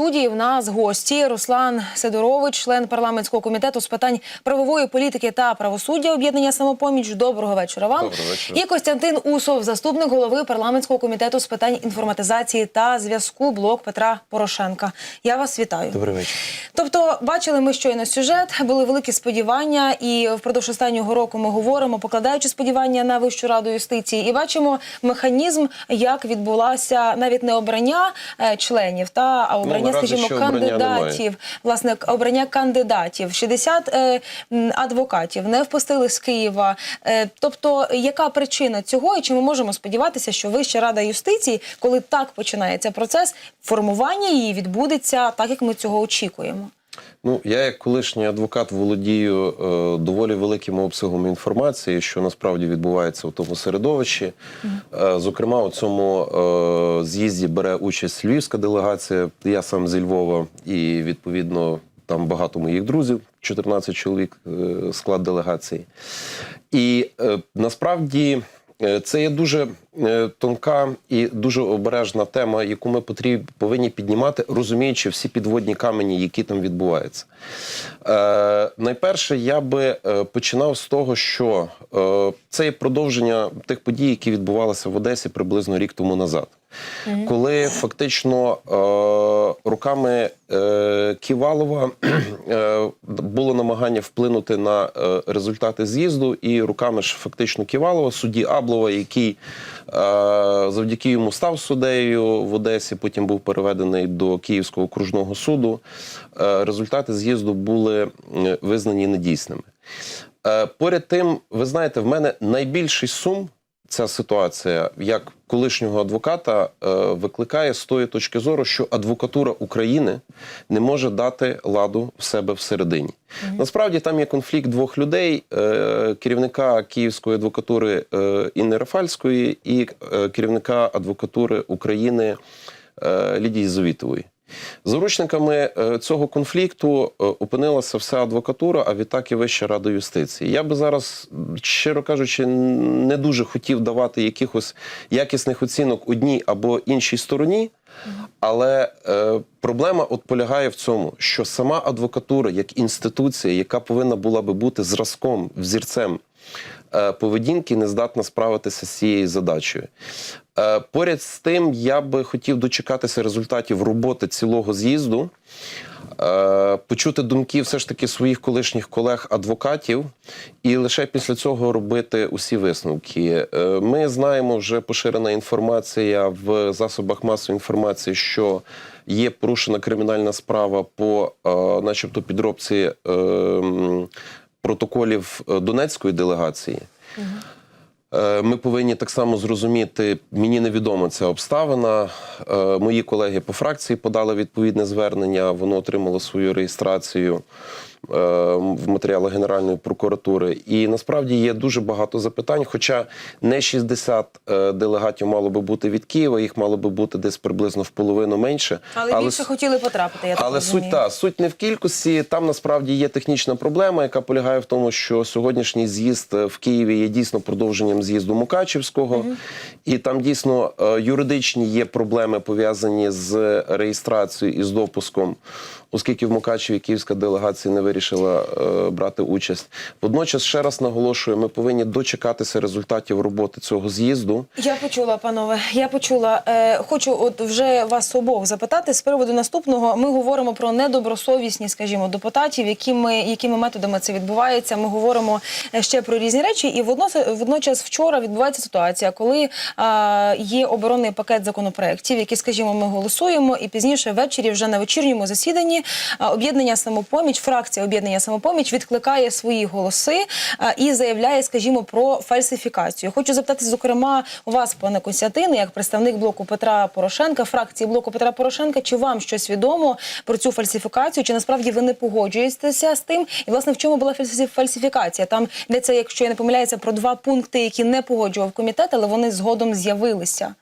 студії в нас гості Руслан Сидорович, член парламентського комітету з питань правової політики та правосуддя об'єднання самопоміч. Доброго вечора вам. Доброго вечора. І Костянтин Усов, заступник голови парламентського комітету з питань інформатизації та зв'язку блок Петра Порошенка. Я вас вітаю. Добрий вечір. Тобто, бачили ми щойно сюжет, були великі сподівання, і впродовж останнього року ми говоримо, покладаючи сподівання на Вищу раду юстиції, і бачимо механізм, як відбулася навіть не обрання е, членів, та а обрання, наразі скажімо, обрання кандидатів. Власне, обрання кандидатів. 60 е, адвокатів не впустили з Києва. Е, тобто, яка причина цього, і чи ми можемо сподіватися, що Вища рада юстиції, коли так починається процес, формування її відбудеться так, як ми цього очікуємо? Ну, я як колишній адвокат володію е, доволі великим обсягом інформації, що насправді відбувається у тому середовищі. Е, зокрема, у цьому е, з'їзді бере участь львівська делегація. Я сам зі Львова, і відповідно там багато моїх друзів, 14 чоловік е, склад делегації. І е, насправді е, це є дуже тонка і дуже обережна тема, яку ми потріб, повинні піднімати, розуміючи всі підводні камені, які там відбуваються. Е, найперше, я би е, починав з того, що е, це є продовження тих подій, які відбувалися в Одесі приблизно рік тому назад. Коли фактично е, руками е, Ківалова е, було намагання вплинути на е, результати з'їзду, і руками ж фактично Ківалова, судді Аблова, який е, завдяки йому став суддею в Одесі, потім був переведений до Київського окружного суду. Е, результати з'їзду були визнані недійсними. Е, поряд тим, ви знаєте, в мене найбільший сум ця ситуація, як колишнього адвоката, е, викликає з тої точки зору, що адвокатура України не може дати ладу в себе всередині. Насправді там є конфлікт двох людей: е, керівника Київської адвокатури е, Інни Рафальської і керівника адвокатури України Лідії Завітової. Заручниками е, цього конфлікту е, опинилася вся адвокатура, а відтак і Вища рада юстиції. Я би зараз, щиро кажучи, не дуже хотів давати якихось якісних оцінок одній або іншій стороні. Але е, проблема от полягає в цьому, що сама адвокатура, як інституція, яка повинна була би бути зразком, взірцем поведінки, не здатна справитися з цією задачею. Е, поряд з тим, я би хотів дочекатися результатів роботи цілого з'їзду, е, почути думки все ж таки своїх колишніх колег-адвокатів, і лише після цього робити усі висновки. Е, Ми знаємо вже поширена інформація в засобах масової інформації, що є порушена кримінальна справа по, е, начебто, підробці е, м, протоколів е, Донецької делегації. Угу. Ми повинні так само зрозуміти, мені невідома ця обставина. Е, Мої колеги по фракції подали відповідне звернення, воно отримало свою реєстрацію в матеріалах Генеральної прокуратури. І насправді є дуже багато запитань. Хоча не 60 е, делегатів мало би бути від Києва, їх мало би бути десь приблизно в половину менше. Але, більше хотіли потрапити. Я так Але розумію. суть та суть не в кількості. Там насправді є технічна проблема, яка полягає в тому, що сьогоднішній з'їзд е, в Києві є дійсно продовженням з'їзду Мукачівського, і там дійсно е, юридичні є проблеми пов'язані з реєстрацією і з допуском. Оскільки в Мукачеві київська делегація не вирішила е, брати участь, водночас ще раз наголошую, ми повинні дочекатися результатів роботи цього з'їзду. Я почула, панове. Я почула. Е, хочу от вже вас обох запитати з приводу наступного. Ми говоримо про недобросовісні, скажімо, депутатів, якими якими методами це відбувається. Ми говоримо е, ще про різні речі. І водночас, вчора відбувається ситуація, коли е, є оборонний пакет законопроєктів, які, скажімо, ми голосуємо, і пізніше ввечері, вже на вечірньому засіданні, об'єднання самопоміч, фракція об'єднання самопоміч відкликає свої голоси і заявляє, скажімо, про фальсифікацію. Хочу запитати, зокрема, у вас, пане Костянтине, як представник блоку Петра Порошенка, фракції блоку Петра Порошенка, чи вам щось відомо про цю фальсифікацію? Чи насправді ви не погоджуєтеся з тим? І власне в чому була фальсифі- фальсифікація? Там йдеться, якщо я не помиляюся, про два пункти, які не погоджував комітет, але вони згодом з'явилися.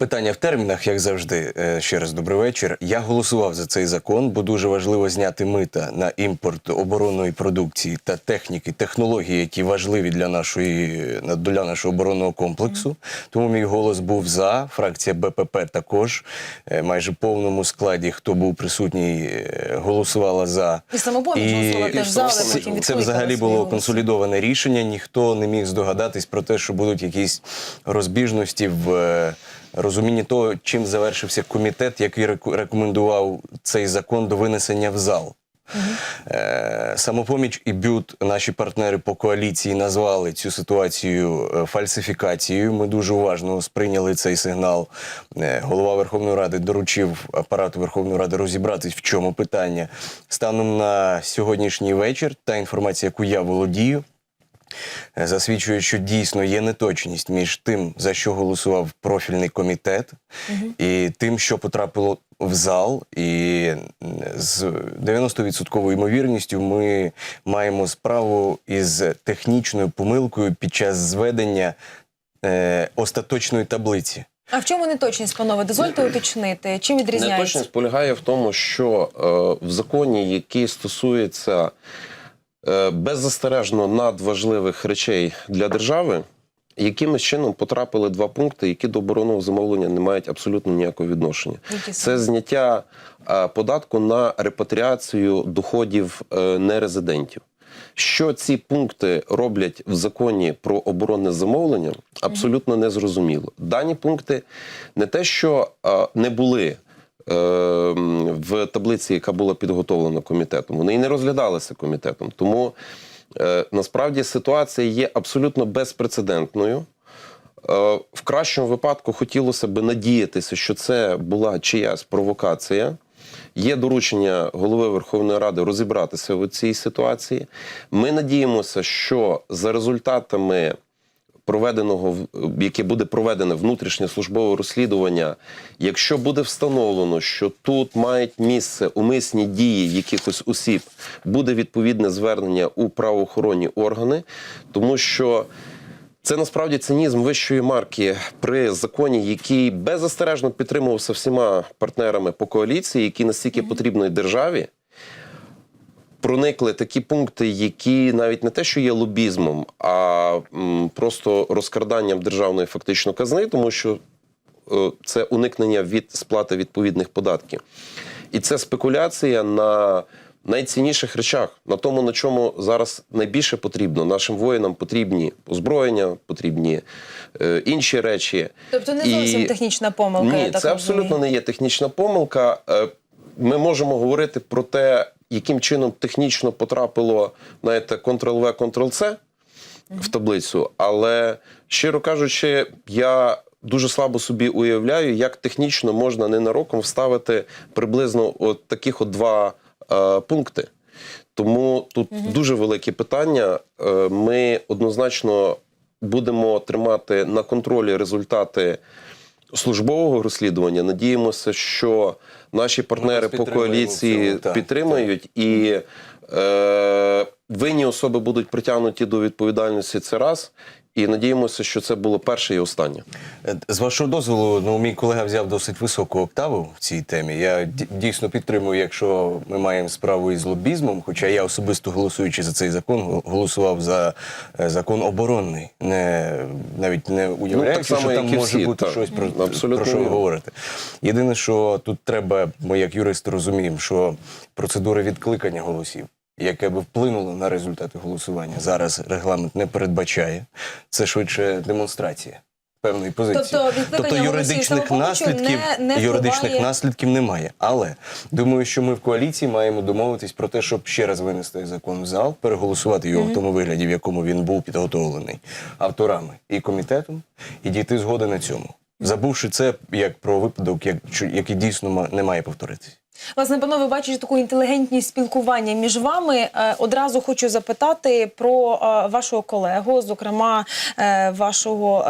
Питання в термінах, як завжди. Е, Ще раз добрий вечір. Я голосував за цей закон, бо дуже важливо зняти мита на імпорт оборонної продукції та техніки, технології, які важливі для нашої на- для нашого оборонного комплексу. Тому мій голос був за. Фракція БПП також е, майже повному складі. Хто був присутній, е, голосувала за. І «Самопоміч» голосувала теж за, але це- взагалі було консолідоване рішення. Ніхто не міг здогадатись про те, що будуть якісь розбіжності в розумінні того, чим завершився комітет, який рекомендував цей закон до винесення в зал. Е, Самопоміч і Бют, наші партнери по коаліції, назвали цю ситуацію е, фальсифікацією. Ми дуже уважно сприйняли цей сигнал. Е, Голова Верховної Ради доручив апарату Верховної Ради розібратись, в чому питання. Станом на сьогоднішній вечір та інформація, яку я володію, засвідчує, що дійсно є неточність між тим, за що голосував профільний комітет, і тим, що потрапило в зал. І з 90% ймовірністю ми маємо справу із технічною помилкою під час зведення е, остаточної таблиці. А в чому неточність, панове? Дозвольте уточнити. Чим відрізняється? Неточність полягає в тому, що е, в законі, який стосується е, беззастережно надважливих речей для держави, якимось чином потрапили два пункти, які до оборонного замовлення не мають абсолютно ніякого відношення. Це зняття е, податку на репатріацію доходів е, нерезидентів. Що ці пункти роблять в законі про оборонне замовлення, абсолютно не зрозуміло. Дані пункти не те, що е, не були е, в таблиці, яка була підготовлена комітетом, вони і не розглядалися комітетом. Тому е, насправді ситуація є абсолютно безпрецедентною. Е, В кращому випадку хотілося б надіятися, що це була чиясь провокація. Є доручення голови Верховної Ради розібратися в цій ситуації. Ми надіємося, що за результатами проведеного, яке буде проведене внутрішнє службове розслідування, якщо буде встановлено, що тут мають місце умисні дії якихось осіб, буде відповідне звернення у правоохоронні органи, тому що. Це насправді цинізм вищої марки при законі, який беззастережно підтримувався всіма партнерами по коаліції, які настільки потрібної державі. Проникли такі пункти, які навіть не те, що є лобізмом, а просто розкраданням державної фактично казни, тому що е, це уникнення від сплати відповідних податків. І це спекуляція на найцінніших речах, на тому, на чому зараз найбільше потрібно. Нашим воїнам потрібні озброєння, потрібні е, інші речі. Тобто не І- зовсім технічна помилка. Ні, я так це розумію. абсолютно не є технічна помилка. Е, Ми можемо говорити про те, яким чином технічно потрапило знаєте, Ctrl-V, Ctrl-C в таблицю, але щиро кажучи, я дуже слабо собі уявляю, як технічно можна ненароком вставити приблизно от таких от два е, пункти. Тому тут дуже велике питання. Е, Ми однозначно будемо тримати на контролі результати службового розслідування. Надіємося, що наші партнери по коаліції цьому, так, підтримають і е, винні особи будуть притягнуті до відповідальності. Це раз. І надіємося, що це було перше і останнє. Е, З вашого дозволу, ну мій колега взяв досить високу октаву в цій темі. Я дійсно підтримую, якщо ми маємо справу із лобізмом. Хоча я особисто голосуючи за цей закон, голосував за е, закон оборонний, не навіть не уявляючи, само, що там може всі, бути так. щось про, про що ви говорите. Єдине, що тут треба, ми як юристи розуміємо, що процедура відкликання голосів. Яке би вплинуло на результати голосування, зараз регламент не передбачає. Це швидше демонстрація певної позиції. Тобто голосів «Самопомочі» наслідків не- не юридичних впливає? наслідків немає. Але думаю, що ми в коаліції маємо домовитись про те, щоб ще раз винести закон в зал, переголосувати його в тому вигляді, в якому він був підготовлений авторами і комітетом, і дійти згоди на цьому, забувши це як про випадок, як, який дійсно не має повторитись. Власне, панове, бачите таку інтелігентність спілкування між вами. Е, Одразу хочу запитати про е, вашого колегу, зокрема е, вашого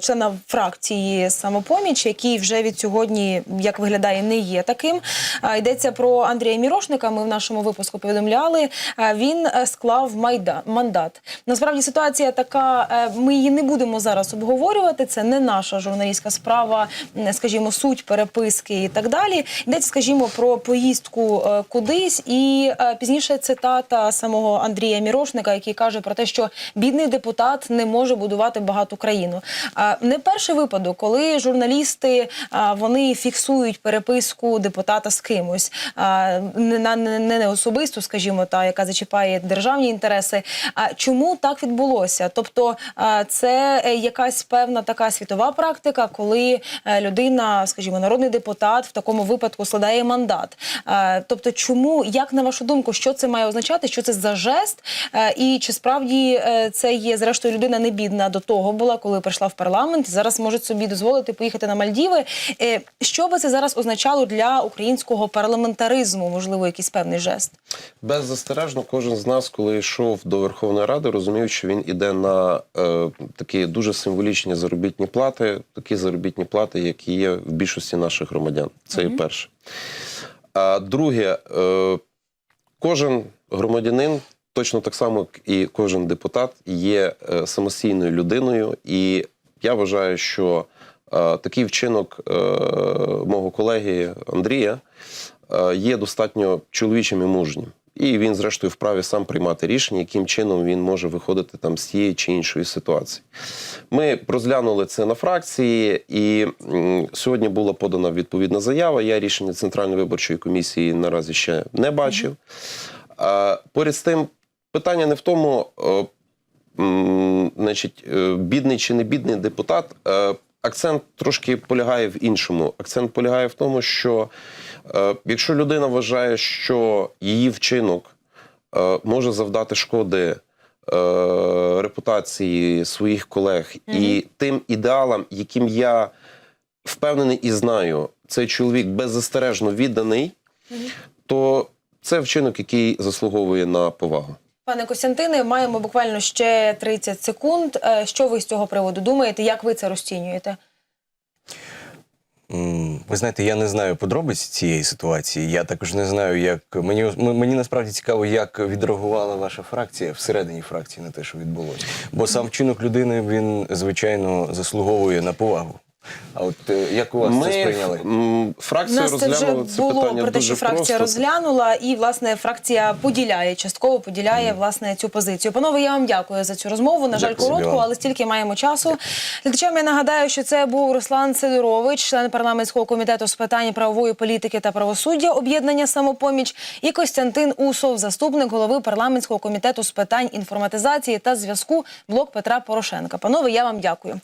члена фракції самопоміч, який вже від сьогодні, як виглядає, не є таким. Йдеться про Андрія Мірошника. Ми в нашому випуску повідомляли. Він склав майда мандат. Насправді ситуація така. Ми її не будемо зараз обговорювати. Це не наша журналістська справа, скажімо, суть переписки і так далі. Йдеться, скажімо, про поїздку е, кудись, і е, пізніше цитата самого Андрія Мірошника, який каже про те, що бідний депутат не може будувати багату країну. Не перший випадок, коли журналісти вони фіксують переписку депутата з кимось, не не, особисту, скажімо, та яка зачіпає державні інтереси. А чому так відбулося? Тобто, це е, якась певна така світова практика, коли е, людина, скажімо, народний депутат в такому випадку складає мандат. А, Тобто, чому, як на вашу думку, що це має означати? Що це за жест? Е, І чи справді е, це є зрештою людина не бідна до того була, коли прийшла в парламент, зараз може собі дозволити поїхати на Мальдіви? Е, Що би це зараз означало для українського парламентаризму? Можливо, якийсь певний жест? Беззастережно, кожен з нас, коли йшов до Верховної Ради, розумів, що він іде на е, такі дуже символічні заробітні плати, такі заробітні плати, які є в більшості наших громадян. Це і перше. А друге, е, кожен громадянин, точно так само, як і кожен депутат, є е, самостійною людиною, і я вважаю, що е, такий вчинок мого колеги Андрія є достатньо чоловічим і мужнім. І він, зрештою, вправі сам приймати рішення, яким чином він може виходити там з тієї чи іншої ситуації. Ми розглянули це на фракції, і сьогодні була подана відповідна заява. Я рішення Центральної виборчої комісії наразі ще не бачив. Поряд з тим, питання не в тому, е, значить, е, бідний чи не бідний депутат. Акцент трошки полягає в іншому. Акцент полягає в тому, що е, якщо людина вважає, що її вчинок е, може завдати шкоди е, репутації своїх колег і тим ідеалам, яким я впевнений і знаю, цей чоловік беззастережно відданий, то це вчинок, який заслуговує на повагу. Пане Костянтине, маємо буквально ще 30 секунд. Е, Що ви з цього приводу думаєте? Як ви це розцінюєте? Ви знаєте, я не знаю подробиць цієї ситуації. Я також не знаю, як мені мені насправді цікаво, як відреагувала ваша фракція всередині фракції на те, що відбулося. Бо сам вчинок людини він звичайно заслуговує на повагу. А от е, як у вас це сприйняли? фракція нас це вже це було про те, що фракція просто. розглянула, і власне фракція поділяє частково поділяє власне цю позицію. Панове, я вам дякую за цю розмову. На жаль, Дякую, коротку, але стільки маємо часу. Глядачам я нагадаю, що це був Руслан Сидорович, член парламентського комітету з питань правової політики та правосуддя об'єднання самопоміч, і Костянтин Усов, заступник голови парламентського комітету з питань інформатизації та зв'язку блок Петра Порошенка. Панове, я вам дякую.